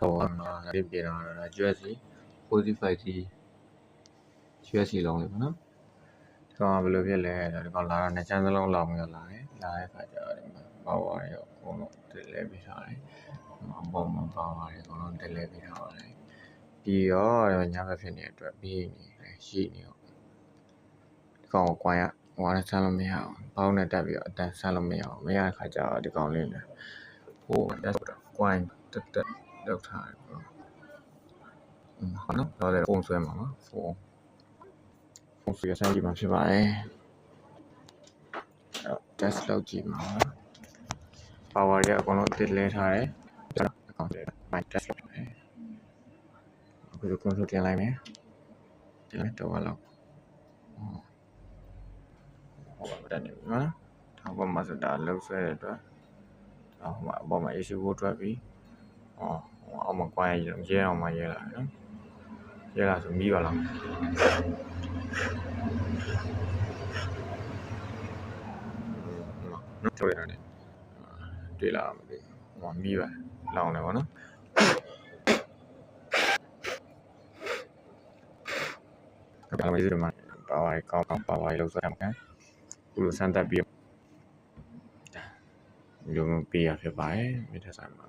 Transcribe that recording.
ဟောမှာဒီပြင်လာတာ USC 45C USC လုံးလေးပေါ့နော်ဒီကောင်ကဘယ်လိုဖြစ်လဲဆိုတော့ဒီကောင်လာတာနှစ်ချမ်းစလုံးလောင်ပြီးတော့လာတယ်လာတဲ့ခါကျတော့ဒီမှာပါဝါတွေရောအကုန်လုံးတက်လဲပေးထားတယ်အပေါ်မှာပါဝါတွေအကုန်လုံးတက်လဲပေးထားပါတယ်ပြီးတော့ညဘက်ဖြစ်နေတဲ့အတွက်ပြီးနေတယ်ရှိနေတော့ဒီကောင်ကိုကွာရဟိုကဆန်းလို့မရအောင်ဘောင်းနဲ့တက်ပြီးတော့အတန်းဆန်းလို့မရအောင်မရတဲ့ခါကျတော့ဒီကောင်လေးနဲ့ဟိုတက်တော့ကွိုင်းတက်တက် လောက်ထားတယ်ပေါ့อืมဟုတ်နော်တော့လေဖုန်းဆွဲမှာနော်ဖုန်းဖုန်းဆွဲဆန်းကြည့်မှာဖြစ်ပါတယ်အဲ့တော့ test လုပ်ကြည့်မှာနော် power တွေအကုန်လုံးတစ်လဲထားတယ်ကျွန်တော်အကောင့်တွေ my test လုပ်တယ်အခုဒီ control တင်လိုက်မယ်တင်လိုက်တော့လောက်ဟောဟောတက်နေပြီနော်ထောက်ပေါ်မှာဆိုတာလှုပ်ဆွဲတဲ့အတွက်ဟောမှာအပေါ်မှာ AC ကိုထွက်ပြီးဟောဟို အောက်မှာကွာရရဲအောင်မှရဲလာတယ်နော်ရဲလာဆိုမီးပါလားနော်ထုတ်ရတယ်တွေ့လာမသိဟိုမီးပါလောင်တယ်ဗောနော်ကဘာလို့ဒီမှာပါဝါကောင်းကောင်းပါဝါလောက်ဆွဲရမှာခုလိုစမ်းတက်ပြီးဒီလိုမျိုးပေးရဖြစ်ပါတယ်မိထက်ဆိုင်မှာ